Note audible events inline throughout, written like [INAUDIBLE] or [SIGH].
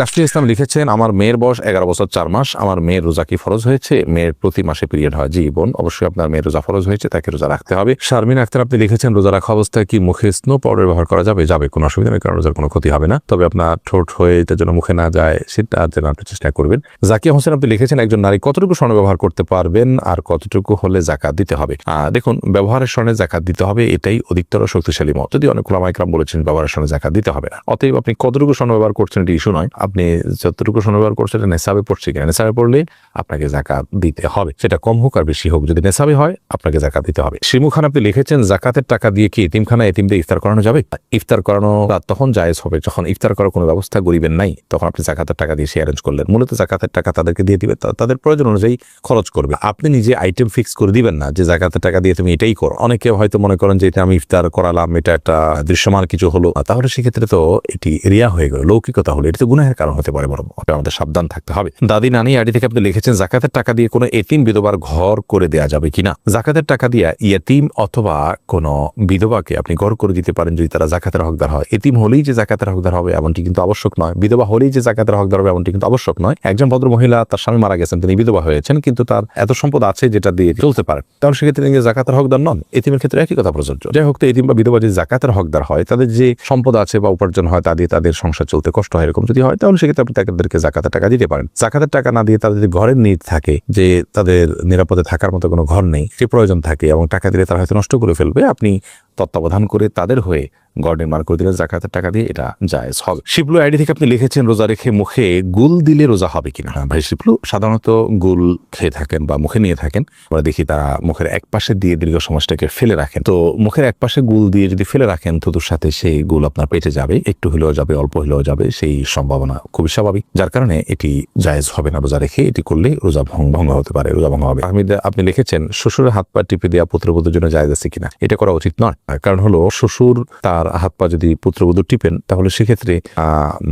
কাশফি ইসলাম লিখেছেন, আমার মেয়ের বয়স এগারো বছর চার মাস, আমার মেয়ের রোজা কি ফরজ হয়েছে? মেয়ের প্রতি মাসে পিরিয়ড হয় জি বোন, অবশ্যই আপনার মেয়ের রোজা ফরজ হয়েছে, তাকে রোজা রাখতে হবে। শারমিন আক্তার, আপনি লিখেছেন, রোজা রাখা অবস্থায় কি মুখে স্নো পাউডার ব্যবহার করা যাবে? যাবে, কোনো অসুবিধা নেই, কারণ রোজার কোনো ক্ষতি হবে না। তবে আপনার ঠোঁট হয়ে এটা যেন মুখে না যায়, সেটা যেন আপনি চেষ্টা করবেন। জাকিয়া হোসেন, আপনি লিখেছেন, একজন নারী কতটুকু স্বর্ণ ব্যবহার করতে পারবেন আর কতটুকু হলে জাকাত দিতে হবে? দেখুন, ব্যবহারের স্বর্ণে জাকাত দিতে হবে, এটাই অধিকতর শক্তিশালী মত। যদি অনেক ওলামাইকরাম বলেছেন, ব্যবহারের স্বর্ণে জাকাত দিতে হবে না। অতএব আপনি কতটুকু স্বর্ণ ব্যবহার করছেন, এটি ইস্যু নয়। আপনি যতটুকু করছেন এটা নেশাবে পড়ছে কিনা? নেশাবে পড়লে আপনাকে জাকাত দিতে হবে। সেটা কম হোক আর বেশি হোক। যদি নেশাবে হয়, আপনাকে জাকাত দিতে হবে। শিমু খান আপনি লিখেছেন, জাকাতের টাকা দিয়ে কি এতিমখানা এতিমদের ইফতার করানো যাবে? ইফতার করানো তখন জায়েজ হবে। যখন ইফতার করার কোনো ব্যবস্থা গরিবের নাই, তখন আপনি জাকাতের টাকা দিয়ে সে অ্যারেঞ্জ করলেন। মূলত জাকাতের টাকা তাদেরকে দিয়ে দিবে। তাদের প্রয়োজন অনুযায়ী খরচ করবে। আপনি নিজে আইটেম ফিক্স করে দিবেন না যে জাকাতের টাকা দিয়ে তুমি এটাই করো। অনেকে হয়তো মনে করেন যে, এটা আমি ইফতার করালাম, এটা একটা দৃশ্যমান কিছু হলো। তাহলে সেক্ষেত্রে তো এটি রিয়া হয়ে গেল। লৌকিকতা হলো। এটা তো কারণ হতে পারে, বরং আমাদের সাবধান থাকতে হবে। দাদি নানি আইডি থেকে আপনি লিখেছেন, জাকাতের টাকা দিয়ে কোনো এতিম বিধবার ঘর করে দেয়া যাবে কিনা? জাকাতের টাকা দিয়ে ইয়েতিম অথবা কোনো বিধবাকে আপনি ঘর করে দিতে পারেন যদি তারা জাকাতের হকদার হয়। এতিম হলেই যে জাকাতের হকদার হবে এমনটি কিন্তু আবশ্যক নয়। বিধবা হলেই যে জাকাতের হকদার হবে এমনটি কিন্তু আবশ্যক নয়। একজন ভদ্র মহিলা, তার স্বামী মারা গেছেন, তিনি বিধবা হয়েছেন, কিন্তু তার এত সম্পদ আছে যেটা দিয়ে চলতে পারে। তাহলে সেক্ষেত্রে তিনি জাকাতের হকদার নন, এতিমের ক্ষেত্রে একই কথা প্রযোজ্য। যাই হোক, তো এতিম বা বিধবা যদি জাকাতের হকদার হয়, তাদের যে সম্পদ আছে বা উপার্জন হয়, তা দিয়ে তাদের সংসার চলতে কষ্ট হয়, এরকম যদি হয় তাহলে সেক্ষেত্রে আপনি তাদেরকে জাকাতের টাকা দিতে পারেন। জাকাতের টাকা না দিয়ে তাদের যদি ঘরের নিট থাকে, যে তাদের নিরাপদে থাকার মতো কোনো ঘর নেই, সে প্রয়োজন থাকে এবং টাকা দিলে তারা হয়তো নষ্ট করে ফেলবে, আপনি তত্ত্বাবধান করে তাদের হয়ে ঘর নির্মাণ করে দিলে জাকাতের টাকা দিয়ে এটা জায়েজ হবে। শিবলু আইডি থেকে আপনি লিখেছেন রোজা রেখে মুখে গুল দিলে রোজা হবে কিনা? হ্যাঁ, ভাই শিবলু সাধারণত গুল খেয়ে থাকেন বা মুখে নিয়ে থাকেন। আমরা দেখি তারা মুখের এক পাশে দিয়ে দীর্ঘ সমাজটাকে ফেলে রাখেন। তো মুখের এক পাশে গুল দিয়ে যদি ফেলে রাখেন থুতুর সাথে সেই গুল আপনার পেটে যাবে একটু হলেও যাবে অল্প হলেও যাবে সেই সম্ভাবনা খুবই স্বাভাবিক। যার কারণে এটি জায়েজ হবে না রোজা রেখে এটি করলে রোজা ভঙ্গ হতে পারে রোজা ভঙ্গ হবে। আমি আপনি লিখেছেন শ্বশুরের হাত পা টিপে দেওয়া পুত্রবধূর জন্য জায়েজ আছে কিনা? এটা করা উচিত নয়। কারণ হলো শ্বশুর তার হাত পা যদি পুত্রবধূ টিপেন, তাহলে সেক্ষেত্রে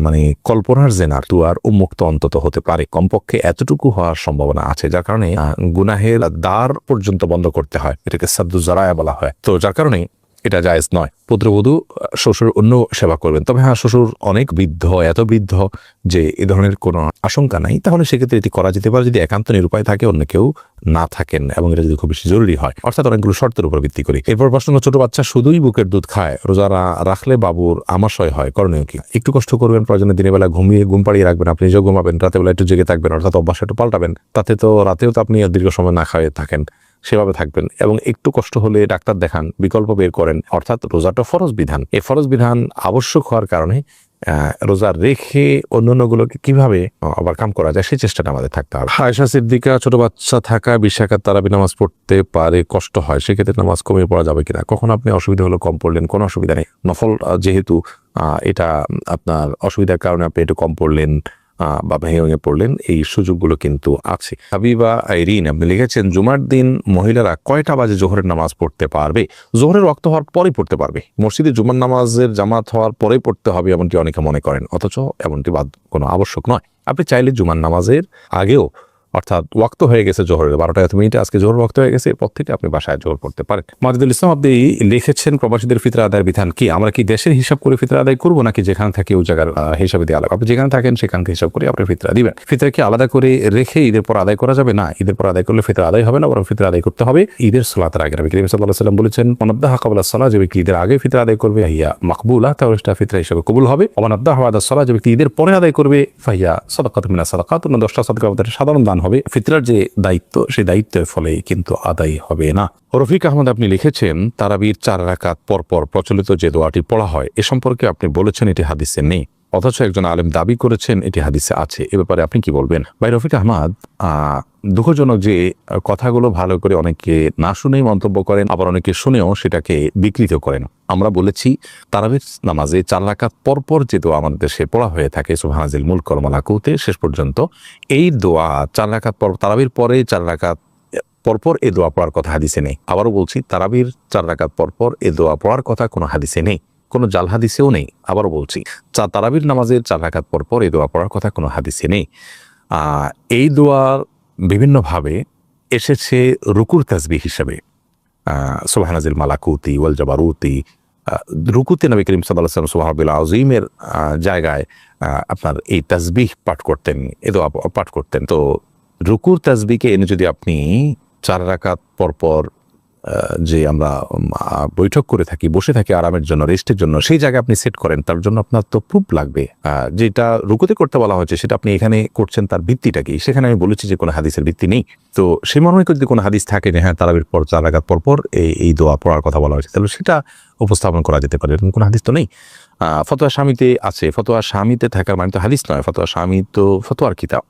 মানে কল্পনার জেনার আর উন্মুক্ত অন্তত হতে পারে। কমপক্ষে এতটুকু হওয়ার সম্ভাবনা আছে, যার কারণে গুনাহের দ্বার পর্যন্ত বন্ধ করতে হয়। এটাকে সাদ্দু জারায়া বলা হয়। তো যার কারণে এটা জায়েজ নয়। পুত্রবধূ, শ্বশুর অন্য সেবা করবেন। তবে হ্যাঁ শ্বশুর অনেক বৃদ্ধ, এত বৃদ্ধ যে এ ধরনের কোনো আশঙ্কা নাই, তাহলে সেক্ষেত্রে এটি করা যেতে পারে যদি একান্ত নিরুপায় থাকে, অন্য কেউ না থাকেন এবং এটা যদি খুব বেশি জরুরি হয়। অর্থাৎ অনেকগুলো শর্তের উপর ভিত্তি করে এরপর প্রশ্ন ছোট বাচ্চা শুধুই বুকের দুধ খায়, রোজা রা- রাখলে বাবুর আমাশয় হয়, করণীয় কি? একটু কষ্ট করবেন, প্রয়োজনে দিনের বেলা ঘুমিয়ে ঘুম পাড়িয়ে রাখবেন, আপনি নিজেও ঘুমাবেন রাতে বেলা একটু জেগে থাকবেন, অর্থাৎ অভ্যাস একটু পাল্টাবেন। তাতে তো রাতেও তো আপনি দীর্ঘ সময় না খাওয়াই থাকেন। সেভাবে থাকবেন এবং একটু কষ্ট হলে ডাক্তার দেখান, বিকল্প বের করেন, অর্থাৎ রোজাটা ফরজ বিধান। এই ফরজ বিধান আবশ্যক হওয়ার কারণে রোজা রেখে অন্যান্যগুলোকে কীভাবে ওভারকাম করা যায় সেই চেষ্টাটা আমাদের থাকতে হবে। আয়সা সিদ্দিকা, ছোট বাচ্চা থাকা, বিশাখার তারাবি নামাজ পড়তে পারে কষ্ট হয়, সেক্ষেত্রে নামাজ কমিয়ে পড়া যাবে কিনা? কখন আপনি অসুবিধা হলো কম পড়লেন, কোনো অসুবিধা নেই। নফল যেহেতু এটা আপনার অসুবিধার কারণে আপনি একটু কম পড়লেন বা ভেঙে পড়লেন। এই সুযোগগুলো কিন্তু আছে। হাবিবা আইরিন, আপনি লিখেছেন, জুমার দিন মহিলারা কয়টা বাজে জোহরের নামাজ পড়তে পারবে? জোহরের রক্ত হওয়ার পরে পড়তে পারবে। মসজিদে জুমার নামাজের জামাত হওয়ার পরে পড়তে হবে, এমনটি অনেকে মনে করেন। অথচ এমনটি বাদ কোনো আবশ্যক নয়। আপনি চাইলে জুমার নামাজের আগেও অর্থাৎ ওয়াক্ত হয়ে গেছে জোহরের বারোটা এত মিনিটে আজকে জোহর ওয়াক্ত হয়ে গেছে এরপর থেকে আপনি বাসায় জোহর পড়তে পারেন। মাজিদুল ইসলাম, আপনি লিখেছেন প্রবাসীদের ফিতরা আদায়ের বিধান কি? আমরা কি দেশের হিসাব করে ফিতরা আদায় করব, নাকি যেখানে থাকি ওই জায়গার হিসাবে দিয়ে আলাদা আপনি যেখানে থাকেন, সেখানকে হিসাব করে আপনি ফিতরা দিবেন। ফিতরা কি আলাদা করে রেখে ঈদের পর আদায় করা যাবে? না, ঈদের পর আদায় করলে ফিতরা আদায় হবে না, বরং ফিতরা আদায় করতে হবে ঈদের সোলাতের আগে। নবী করিম সাল্লাহ সাল্লাম বলেছেন অনাদ্দাহ কাবলা সালা যে ব্যক্তি ঈদের আগে ফিতরা আদায় করবে হিয়া মাকবুলা তাহলে সেটা ফিতরা হিসাবে কবুল হবে। অনাদ্দাহ আদা সালা যে ব্যক্তি ঈদের পরে আদায় করবে ফাইয়া সদাকাত মিনা সাদাকাত দশটা সদকা সাধারণ দান হবে। ফিতরার যে দায়িত্ব, সেই দায়িত্বের ফলে কিন্তু আদায় হবে না। রফিক আহমদ আপনি লিখেছেন, তারাবির চার রাকাত পরপর প্রচলিত যে দোয়াটি পড়া হয়, এ সম্পর্কে আপনি বলেছেন, এটি হাদিসে নেই। অথচ একজন আলেম দাবি করেছেন এটি হাদিসে আছে। এ ব্যাপারে আপনি কি বলবেন? ভাই রফিক আহমদ আহ, দুঃখজনক যে কথাগুলো ভালো করে অনেকে না শুনেই মন্তব্য করেন আবার অনেকে শুনেও সেটাকে বিকৃত করেন। আমরা বলেছি তারাবির নামাজে চার রাকাত পরপর যে দোয়া আমাদের দেশে পড়া হয়ে থাকে সুবহানাজিল মুল কলমালাকুতে শেষ পর্যন্ত এই দোয়া চার রাকাত পর তারাবির পরে চার রাকাত পরপর এ দোয়া পড়ার কথা হাদিসে নেই। আবারও বলছি তারাবির চার রাকাত পরপর এ দোয়া পড়ার কথা কোনো হাদিসে নেই। কোনো জাল হাদিসেও নেই, আবারও বলছি। চা তারাবির নামাজের চার রাকাত পরপর এই দোয়া পড়ার কথা কোনো হাদিসে নেই। এই দোয়ার বিভিন্নভাবে এসেছে রুকুর তাজবি হিসাবে। সোহানাজিল মালাকুতি ওয়াল জাবারুতি। রুকুতে নবী করিম সাল্লাম সোহাবিল আজিমের জায়গায় আপনার এই তাসবিহ পাঠ করতেন এ দোয়া পাঠ করতেন। তো রুকুর তাজবিকে এনে যদি আপনি চার রাকাত পরপর যে আমরা বৈঠক করে থাকি, বসে থাকি আরামের জন্য, রেস্টের জন্য, সেই জায়গায় আপনি সেট করেন, তার জন্য আপনার তো প্রুফ লাগবে। যেটা রুকুতে করতে বলা হয়েছে, সেটা আপনি এখানে করছেন, তার ভিত্তিটা কি? সেখানে আমি বলেছি যে কোনো হাদিসের ভিত্তি নেই। তো সেই মর্মে যদি কোনো হাদিস থাকে যে হ্যাঁ তারাবির পর, চার রাকাত পর পর এই এই দোয়া পড়ার কথা বলা হয়েছে, তাহলে সেটা উপস্থাপন করা যেতে পারে, এরকম কোনো হাদিস তো নেই। ফতোয়া স্বামীতে আছে, ফতোয়া স্বামীতে থাকার মানে তো হাদিস নয়, ফতোয়া স্বামী তো ফতোয়ার কিতাব।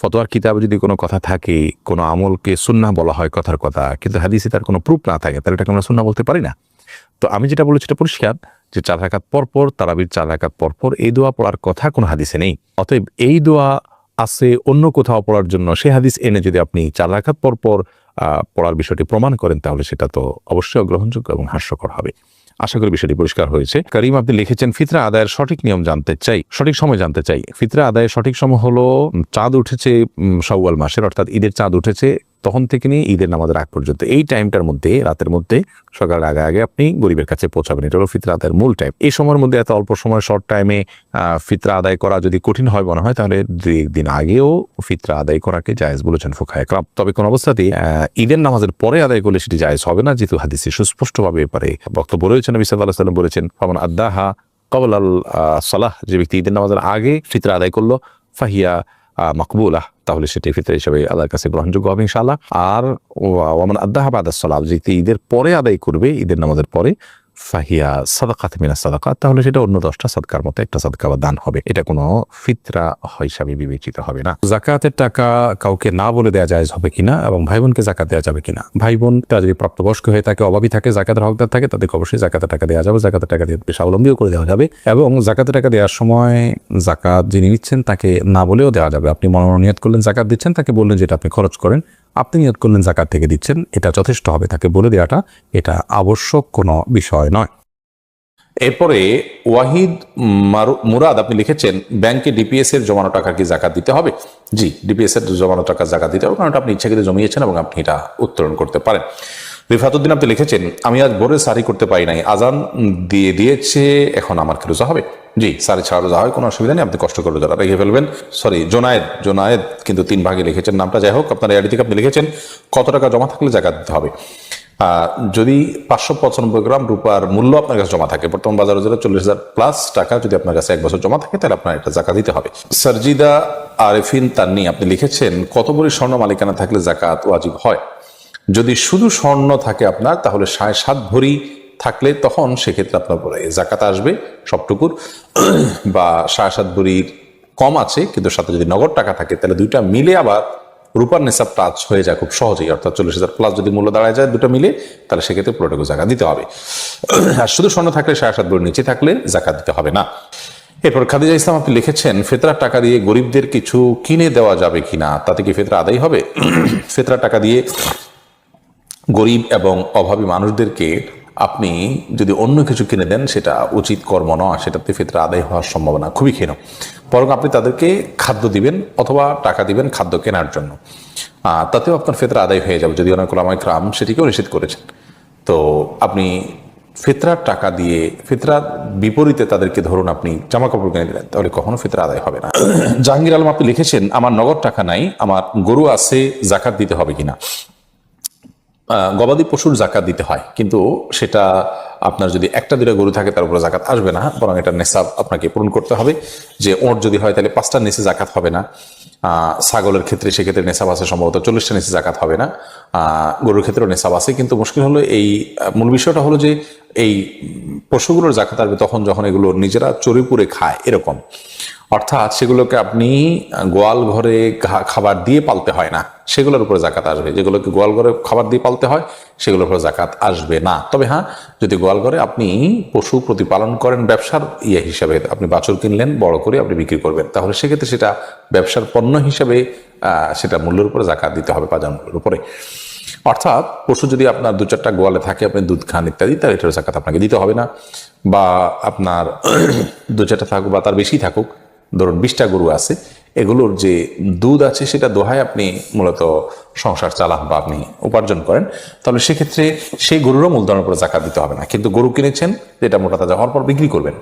ফতোয়ার কিতাবে যদি কোনো কথা থাকে, কোনো আমলকে সুন্না বলা হয় কথার কথা, কিন্তু হাদিসে তার কোনো প্রুফ না থাকে, তাহলে এটাকে আমরা সুন্না বলতে পারি না। তো আমি যেটা বলেছি এটা পরিষ্কার যে চার রাকাত পরপর, তারাবির চার রাকাত পরপর, এই দোয়া পড়ার কথা কোনো হাদিসে নেই। অতএব এই দোয়া আছে অন্য কোথাও পড়ার জন্য। সে হাদিস এনে যদি আপনি চার রাকাত পরপর পড়ার বিষয়টি প্রমাণ করেন, তাহলে সেটা তো অবশ্যই গ্রহণযোগ্য এবং হাস্যকর হবে। আশা করি বিষয়টি পরিষ্কার হয়েছে। করিম, আপনি লিখেছেন, ফিতরা আদায়ের সঠিক নিয়ম জানতে চাই, সঠিক সময় জানতে চাই। ফিতরা আদায়ের সঠিক সময় হলো চাঁদ উঠেছে সওয়াল মাসের, অর্থাৎ ঈদের চাঁদ উঠেছে তখন থেকে নিয়ে ঈদের নামাজের আগ পর্যন্ত। এই টাইমটার মধ্যে, রাতের মধ্যে, সকালের আগে আগে আপনি গরিবের কাছে পৌঁছাবেন। এটা হলো ফিতরা আদায়ের মূল টাইম এই সময়ের মধ্যে এত অল্প সময় শর্ট টাইমে ফিতরা আদায় করা যদি কঠিন হয় মনে হয়, তাহলে দুই একদিন আগেও ফিতরা আদায় করাকে জায়েজ বলেছেন ফুকায় একরাম। তবে কোন অবস্থাতেই ঈদের নামাজের পরে আদায় করলে সেটি জায়েজ হবে না, যেহেতু হাদিসে সুস্পষ্টভাবে এপারে বক্তব্য রয়েছেন নবী সাল্লাহ সাল্লাম বলেছেন, ফমান আদাহা কবল আল সালাহ যে ব্যক্তি ঈদের নামাজের আগে ফিতরা আদায় করল, ফাহিয়া মকবুলাহ। তাহলে সেটি ফিতর হিসেবে আল্লাহর কাছে গ্রহণযোগ্য হবে ইনশাআল্লাহ। আর ওমান আদাহাবাদ সালাম যে ঈদের পরে আদায় করবে, ঈদের নামাজের পরে ফাহিয়া সাদাকাত মিনা সাদাকাত, তাহলে সেটা অন্য দশটা সাদকার মতো একটা সাদকা বা দান হবে। এটা কোনো ফিতরা হিসাবে বিবেচিত হবে না। জাকাতের টাকা কাউকে না বলে দেওয়া যায় হবে কিনা এবং ভাই বোনকে জাকাত দেওয়া যাবে কিনা? ভাই বোন তারা যদি প্রাপ্তবয়স্ক হয়ে থাকে, অভাবী থাকে, জাকাতের হকদার থাকে, তাদেরকে অবশ্যই জাকাতের টাকা দেওয়া যাবে। জাকাতের টাকা দিয়ে স্বাবলম্বীও করে দেওয়া যাবে এবং জাকাতের টাকা দেওয়ার সময় জাকাত যিনি নিচ্ছেন, তাকে না বলেও দেওয়া যাবে। আপনি মনোনিয়ত করলেন, জাকাত দিচ্ছেন, তাকে বললেন যেটা আপনি খরচ করেন। আপনি নিয়ত করলেন, জাকাত থেকে দিচ্ছেন, এটা যথেষ্ট হবে, তাকে বলে দেওয়াটা এটা আবশ্যক কোনো বিষয় নয়। এরপরে ওয়াহিদ মারু- মুরাদ, আপনি লিখেছেন, ব্যাংকে ডিপিএস এর জমানো টাকা কি জাকাত দিতে হবে? জি ডিপিএস এর জমানো টাকা জাকাত দিতে হবে, কারণ আপনি ইচ্ছাকৃত জমিয়েছেন এবং আপনি এটা উত্তোলন করতে পারেন। রিফাতুদ্দিন, আপনি লিখেছেন, আমি আজ ভোরে সারি করতে পারি নাই, আজান দিয়ে দিয়েছে, এখন আমার কি রোজা হবে? জি সারি ছাড়া রোজা হয়, কোনো অসুবিধা নেই, আপনি কষ্ট করে রোজা রেখে ফেলবেন। সরি জোনায়েদ জোনায়েদ কিন্তু তিন ভাগে লিখেছেন নামটা। যাই হোক, আপনার এআইডি থেকে আপনি লিখেছেন, কত টাকা জমা থাকলে জাকাত দিতে হবে? যদি পাঁচশো পঁচানব্বই গ্রাম রূপার মূল্য আপনার কাছে জমা থাকে, বর্তমান বাজার বাজারে চল্লিশ হাজার প্লাস টাকা, যদি আপনার কাছে এক বছর জমা থাকে, তাহলে আপনার একটা জাকা দিতে হবে। সার্জিদা আরেফিন তান্নি, আপনি লিখেছেন, কত বড়ি স্বর্ণ মালিকানা থাকলে জাকাত ওয়াজিব হয়? যদি শুধু স্বর্ণ থাকে আপনার, তাহলে সাড়ে সাত ভরি থাকলে তখন সেক্ষেত্রে আপনার উপরে জাকাত আসবে সবটুকুর। [CLEARS THROAT] বা সাড়ে সাত ভরির কম আছে, কিন্তু সাথে যদি নগদ টাকা থাকে, তাহলে দুইটা মিলে আবার রূপার নেশাব টাচ হয়ে যায় খুব সহজেই, অর্থাৎ চল্লিশ হাজার প্লাস যদি মূল্য দাঁড়ায় যায় দুটো মিলে, তাহলে সেক্ষেত্রে পুরোটুকু জাকাত দিতে হবে। [CLEARS THROAT] আর শুধু স্বর্ণ থাকলে সাড়ে সাত ভরির নিচে থাকলে জাকাত দিতে হবে না। এরপর খাদিজা ইসলাম আপনি লিখেছেন, ফেতরার টাকা দিয়ে গরিবদের কিছু কিনে দেওয়া যাবে কিনা, তাতে কি ফেতরা আদায় হবে? [CLEARS THROAT] ফেতরার টাকা দিয়ে গরিব এবং অভাবী মানুষদেরকে আপনি যদি অন্য কিছু কিনে দেন, সেটা উচিত কর্ম নয় সেটাতে ফিতরা আদায় হওয়ার সম্ভাবনা খুবই ক্ষীণ। বরং আপনি তাদেরকে খাদ্য দিবেন অথবা টাকা দিবেন খাদ্য কেনার জন্য। তাতেও আপনার ফেতরা আদায় হয়ে যাবে। যদি অনেক ওলামাই ক্রাম সেটিকেও নিষেধ করেছেন। তো আপনি ফেতরার টাকা দিয়ে, ফিতরার বিপরীতে তাদেরকে ধরুন আপনি জামা কাপড় কিনে দিলেন, তাহলে কখনো ফেতরা আদায় হবে না। জাহাঙ্গীর আলম, আপনি লিখেছেন, আমার নগদ টাকা নাই, আমার গরু আছে, জাকাত দিতে হবে কিনা? গবাদি পশুর জাকাত দিতে হয়। কিন্তু সেটা আপনার যদি একটা দুটা গরু থাকে, তার উপরে জাকাত আসবে না, বরং এটা নেশাব আপনাকে পূরণ করতে হবে। যে ওঁট যদি হয়, তাহলে পাঁচটার নিচে জাকাত হবে না। ছাগলের ক্ষেত্রে সেক্ষেত্রে নেশাব আছে, সম্ভবত চল্লিশটা নিচে জাকাত হবে না। গরুর ক্ষেত্রেও নেশাব আছে, কিন্তু মুশকিল হলো এই মূল বিষয়টা হলো যে এই পশুগুলোর জাকাত আসবে তখন যখন এগুলো নিজেরা চড়ে পুড়ে খায়, এরকম। অর্থাৎ সেগুলোকে আপনি গোয়াল ঘরে খাবার দিয়ে পালতে হয় না। সেগুলোর উপরে জাকাত আসবে। যেগুলোকে গোয়াল ঘরে খাবার দিয়ে পালতে হয়, সেগুলোর উপরে জাকাত আসবে না। তবে হ্যাঁ যদি গোয়াল ঘরে আপনি পশু প্রতিপালন করেন ব্যবসার ইয়ে হিসাবে, আপনি বাছুর কিনলেন, বড় করে আপনি বিক্রি করবেন, তাহলে সেক্ষেত্রে সেটা ব্যবসার পণ্য হিসাবে সেটা মূল্যের উপরে জাকাত দিতে হবে বাজার মূল্যের উপরে। অর্থাৎ পশু যদি আপনার দু চারটা গোয়ালে থাকে, আপনি দুধ খান ইত্যাদি, তাহলে এটার জাকাত আপনাকে দিতে হবে না। বা আপনার [CLEARS THROAT] দু চারটা থাকুক বা তার বেশি থাকুক ধরুন বিশটা গরু আছে, এগুলোর যে দুধ আছে সেটা দোহায় আপনি মূলত সংসার চালান বা আপনি উপার্জন করেন। তাহলে সেক্ষেত্রে সেই গরুরও মূলধনের উপরে জাকাত দিতে হবে না। কিন্তু গরু কিনেছেন, যেটা মোটা তাজা হওয়ার পর বিক্রি করবেন।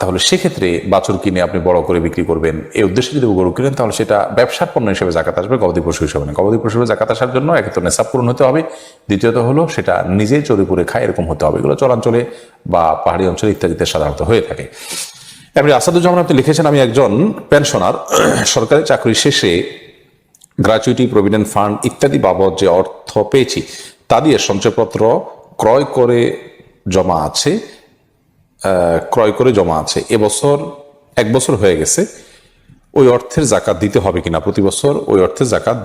তাহলে সেক্ষেত্রে বাছুর কিনে আপনি বড় করে বিক্রি করবেন। এই উদ্দেশ্যে যদি গরু কিনেন, তাহলে সেটা ব্যবসার পণ্য হিসেবে জাকাত আসবে, গবাদি পশু হিসেবে না। গবাদি পশু হিসেবে জাকাত আসার জন্য একে তো নেশাব পূরণ হতে হবে। দ্বিতীয়ত হলো সেটা নিজে চড়ে পড়ে খায়, এরকম হতে হবে। এগুলো চরাঞ্চলে বা পাহাড়ি অঞ্চলে ইত্যাদিতে সাধারণত হয়ে থাকে। এবারে আসাদুজ্জামান আপনি লিখেছেন, আমি একজন পেনশনার সরকারি চাকরি শেষে গ্র্যাচুইটি প্রভিডেন্ট ফান্ড ইত্যাদি বাবদ যে অর্থ পেয়েছি, তা দিয়ে সঞ্চয়পত্র ক্রয় করে জমা আছে ক্রয় করে জমা আছে। এবছর এক বছর হয়ে গেছে। ওই অর্থের জাকাত দিতে হবে কিনা? প্রতি বছর ওই অর্থের জাকাত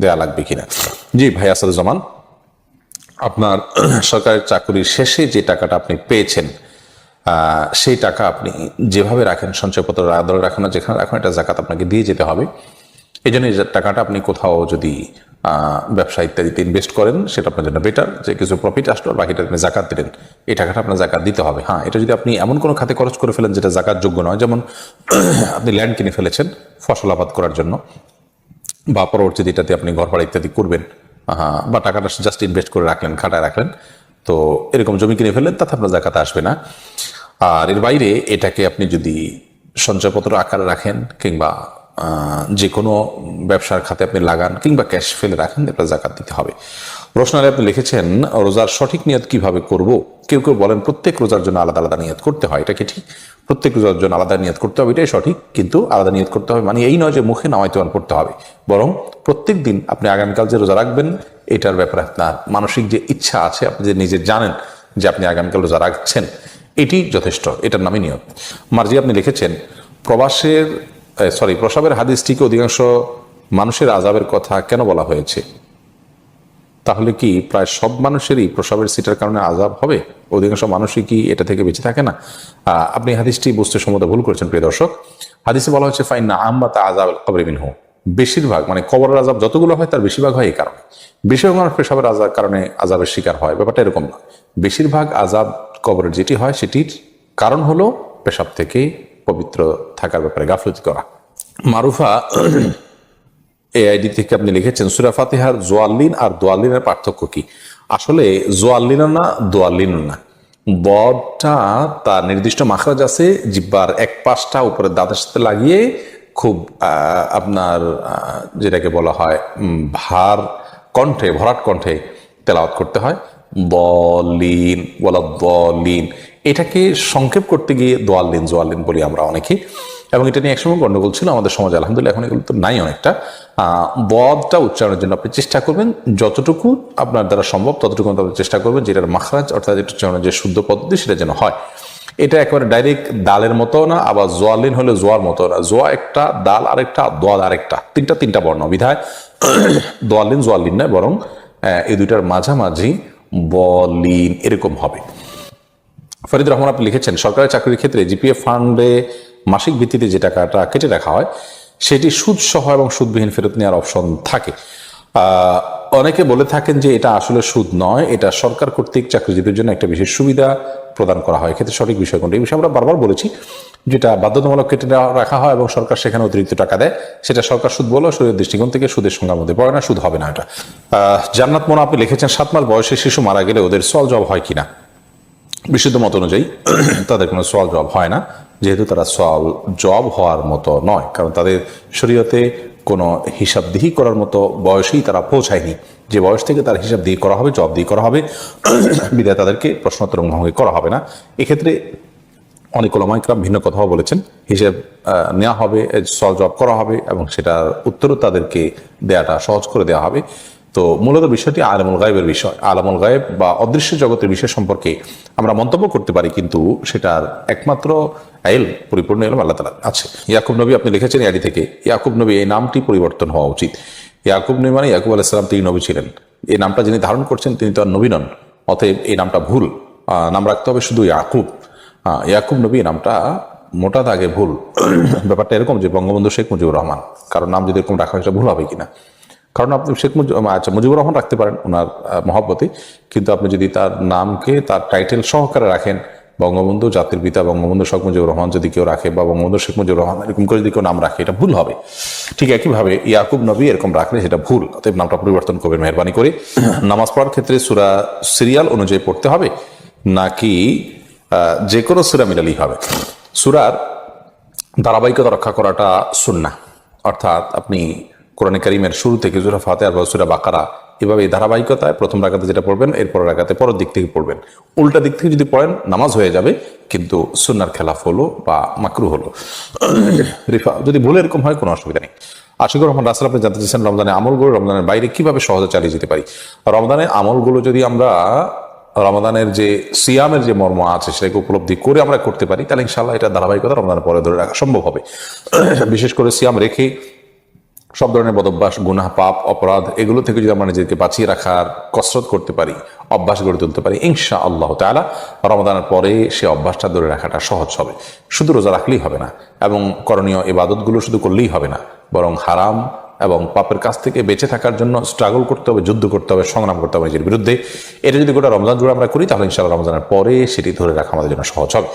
দেয়া লাগবে কিনা? জি ভাই আসাদুজ্জামান, আপনার সরকারি চাকরির শেষে যে টাকাটা আপনি পেয়েছেন সেই টাকা আপনি যেভাবে রাখেন, সঞ্চয়পত্র আদরে রাখেন, যেখানে রাখেন, এটা জাকাত আপনাকে দিয়ে যেতে হবে। এই জন্য টাকাটা আপনি কোথাও যদি ব্যবসা ইত্যাদিতে ইনভেস্ট করেন, সেটা আপনার জন্য বেটার যে কিছু প্রফিট আসলো আর বাকিটা আপনি জাকাত দিলেন, এই টাকাটা আপনার জাকাত দিতে হবে। হ্যাঁ এটা যদি আপনি এমন কোনো খাতে খরচ করে ফেলেন যেটা জাকাত যোগ্য নয়, যেমন [CLEARS THROAT] আপনি ল্যান্ড কিনে ফেলেছেন ফসল আবাদ করার জন্য, বা পরবর্তীতে এটাতে আপনি ঘর ভাড়া ইত্যাদি করবেন বা টাকাটা জাস্ট ইনভেস্ট করে রাখলেন, খাটায় রাখলেন তো এরকম জমি কিনে ফেললেন তাতে আপনার জাকাত আসবে না। আর এর বাইরে এটাকে আপনি যদি সঞ্চয়পত্র আকারে রাখেন কিংবা যে কোনো ব্যবসার খাতে আপনি লাগান কিংবা ক্যাশ ফেলে রাখেন, আপনার জাকাত দিতে হবে। প্রশ্নারে আপনি লিখেছেন, রোজার সঠিক নিয়ত কীভাবে করব? কেউ কেউ বলেন, প্রত্যেক রোজার জন্য আলাদা আলাদা নিয়ত করতে হয়। এটা কি ঠিক? প্রত্যেক রোজার জন্য আলাদা নিয়ত করতে হবে, এটাই সঠিক, কিন্তু আলাদা নিয়ত করতে হবে মানে এই নয় যে মুখে নামাইতোয়ান করতে হবে। বরং প্রত্যেক দিন আপনি আগামীকাল যে রোজা রাখবেন, এটার ব্যাপারে আপনার মানসিক যে ইচ্ছা আছে, আপনি যে নিজে জানেন যে আপনি আগামীকাল রোজা রাখছেন, এটি যথেষ্ট, এটার নামই নিয়ত। মার্জি আপনি লিখেছেন, প্রবাসের সরি, প্রসবের হাদিসটিকে অধিকাংশ মানুষের আজাবের কথা কেন বলা হয়েছে? তাহলে কি প্রায় সব মানুষেরই প্রসবের সিটের কারণে আজাব হবে? অধিকাংশ মানুষই কি এটা থেকে বেঁচে থাকে না? আপনি হাদিসটি বুঝতে সম্ভবত ভুল করেছেন, প্রিয় দর্শক। হাদিসে বলা হচ্ছে ফাইন না আম্বা তা আজাব কবরে মিনহু। বেশিরভাগ মানে কবরের আজাব যতগুলো হয় তার বেশিরভাগ হয় এই কারণে। বেশিরভাগ মানুষ পেশাবের আজাব কারণে আজাবের শিকার হয়। ব্যাপারটা এরকম না। বেশিরভাগ আজাব কবরের যেটি হয় সেটির কারণ হলো পেশাব থেকে পবিত্র থাকার ব্যাপারে গাফলতি করা। মারুফা এই আইডি থেকে আপনি লিখেছেন, সুরা ফাতিহার জোয়াল্লিন আর দোয়াল্লিনের পার্থক্য কি? আসলে জোয়াল্লিনও না দোয়াল্লিনও না। বদটা তার নির্দিষ্ট মাখরাজ আছে, জিব্বার এক পাশটা উপরে দাঁতের সাথে লাগিয়ে খুব আপনার যেটাকে বলা হয় ভার কণ্ঠে, ভরাট কণ্ঠে তেলাওয়াত করতে হয়। বলিন বলা দলিন এটাকে সংক্ষেপ করতে গিয়ে দোয়াল্লিন, জোয়াল্লিন বলি আমরা অনেকে এবং এটা নিয়ে একসময় গন্ডগোল ছিল আমাদের সমাজে। আলহামদুলিল্লাহ এখন এগুলো তো নাই অনেকটা। বদটা উচ্চারণের জন্য আপনি চেষ্টা করবেন, যতটুকু আপনার দ্বারা সম্ভব ততটুকু আপনি চেষ্টা করবেন, যেটার মাখরাজ অর্থাৎ এটা উচ্চারণের যে শুদ্ধ পদ্ধতি, সেটা যেন হয়। এটা একেবারে ডাইরেক্ট ডালের মতো না, আবার জোয়ালিন হলে জোয়ার মতো না। জোয়া একটা দাল, আরেকটা দোয়াল, আরেকটা। তিনটা তিনটা বর্ণ বিধায় [CLEARS THROAT] দোয়ালিন, জোয়ালিন নয়, বরং এই দুইটার মাঝামাঝি বলিন, এরকম হবে। ফরিদ রহমান আপনি লিখেছেন, সরকারি চাকরির ক্ষেত্রে জিপিএফ ফান্ডে মাসিক ভিত্তিতে যে টাকাটা কেটে রাখা হয়, সেটি সুদ সহ এবং সুদবিহীন ফেরত নেওয়ার অপশন থাকে। অনেকে বলে থাকেন যে এটা আসলে সুদ নয়, এটা সরকার কর্তৃক চাকরিজীবীর জন্য একটা বিশেষ সুবিধা প্রদান করা হয়। এক্ষেত্রে সঠিক বিষয় কোনটা? এই বিষয়ে আমরা বারবার বলেছি, যেটা বাধ্যতামূলক কেটে রাখা হয় এবং সরকার সেখানে অতিরিক্ত টাকা দেয়, সেটা সরকার সুদ বলো, শরীরের দৃষ্টিকোণ থেকে সুদের সংজ্ঞার মধ্যে পড়ে না, সুদ হবে না এটা। জান্নাত মোনা, আপনি লিখেছেন, সাত মাস বয়সে শিশু মারা গেলে ওদের সল জব হয় কিনা? বিশুদ্ধ মত অনুযায়ী তাদের কোনো সওয়াল জব হয় না। যেহেতু তারা সওয়াল জব হওয়ার মতো নয়, কারণ তাদের শরীয়তে কোনো হিসাবদিহি করার মতো বয়সেই তারা পৌঁছায়নি। যে বয়স থেকে তার হিসাব দিয়ে করা হবে জব দিয়ে করা হবে, [COUGHS] বিদায় তাদেরকে প্রশ্নোত্তর ভঙ্গে করা হবে না। এক্ষেত্রে অনেক ওলামাইকরাম ভিন্ন কথাও বলেছেন, হিসেব নেওয়া হবে সল জব করা হবে এবং সেটার উত্তরও তাদেরকে দেয়াটা সহজ করে দেওয়া হবে। তো মূলত বিষয়টি আলমুল গায়েবের বিষয়। আলমুল গায়েব বা অদৃশ্য জগতের বিষয় সম্পর্কে আমরা মন্তব্য করতে পারি, কিন্তু সেটার একমাত্র এল পরিপূর্ণ এলম আল্লাহ তালা আছে। ইয়াকুব নবী আপনি লিখেছেন ইয়ারি থেকে, ইয়াকুব নবী এই নামটি পরিবর্তন হওয়া উচিত। ইয়াকুব নবী মানে ইয়াকুব আলাইসালাম তিনি নবী ছিলেন। এই নামটা যিনি ধারণ করছেন তিনি তো আর নবী নন, অতএব এই নামটা ভুল। নাম রাখতে হবে শুধু ইয়াকুব। ইয়াকুব নবী নামটা মোটা দাগে ভুল। [CLEARS THROAT] ব্যাপারটা এরকম যে বঙ্গবন্ধু শেখ মুজিবুর রহমান কারণ নাম যদি এরকম রাখা হয় সেটা ভুল হবে কিনা। কারণ আপনি শেখ মুজিব আচ্ছা মুজিবুর রহমান রাখতে পারেন ওনার মহব্বতে। কিন্তু আপনি যদি তার নামকে, তার টাইটেল সহকারে রাখেন, বঙ্গবন্ধু জাতির পিতা বঙ্গবন্ধু শেখ মুজিবুর রহমান যদি কেউ রাখে, বা বঙ্গবন্ধু শেখ মুজিবুর রহমান এরকম করে যদি কেউ নাম রাখে, এটা ভুল হবে। ঠিক একইভাবে ইয়াকুব নবী এরকম রাখলে সেটা ভুল, অতএব নামটা পরিবর্তন করবেন, মেহরবানি করে। নামাজ পড়ার ক্ষেত্রে সুরা সিরিয়াল অনুযায়ী পড়তে হবে, নাকি যে কোনো সুরা মিলালেই হবে। সুরার ধারাবাহিকতা রক্ষা করাটা সুন্না অর্থাৎ আপনি কোরআন করিমের শুরু থেকে সুরা ফাতে আর সুরা বাকারা এভাবে এই ধারাবাহিকতায় প্রথম রাখাতে যেটা পড়বেন এরপর রাখাতে পরের দিক থেকে পড়বেন। উল্টা দিক থেকে যদি পড়েন, নামাজ হয়ে যাবে, কিন্তু সুন্নার খেলাফ হলো বা মাকরু হলো। [COUGHS] রিফা, যদি ভুল এরকম হয়, কোনো অসুবিধা নেই। আশিকুর রহমান, রাসেল আপনি জানতে চাইছেন রমজানের আমলগুলো, রমজানের বাইরে কীভাবে সহজে চালিয়ে যেতে পারি? রমজানের আমলগুলো যদি আমরা রমাদানের যে সিয়ামের যে মর্ম আছে, সেটাকে উপলব্ধি করে আমরা করতে পারি, তাহলে ইনশাল্লাহ এটা ধারাবাহিকতা রমজানের পরে ধরে রাখা সম্ভব হবে। [COUGHS] বিশেষ করে সিয়াম রেখে সব ধরনের বদভ্যাস, গুনাহ, পাপ, অপরাধ, এগুলো থেকে যদি আমরা নিজেকে বাঁচিয়ে রাখার কসরত করতে পারি, অভ্যাস গড়ে তুলতে পারি ইনশা আল্লাহ তালা রমাদানের পরে সে অভ্যাসটা ধরে রাখাটা সহজ হবে। শুধু রোজা রাখলেই হবে না এবং করণীয় ইবাদতগুলো শুধু করলেই হবে না, বরং হারাম এবং পাপের কাছ থেকে বেঁচে থাকার জন্য স্ট্রাগল করতে হবে, যুদ্ধ করতে হবে, সংগ্রাম করতে হবে নিজের বিরুদ্ধে। এটা যদি গোটা রমজান জুড়ে আমরা করি, তাহলে ইনশাআল্লাহ রমজানের পরে সেটি ধরে রাখা আমাদের জন্য সহজ হবে।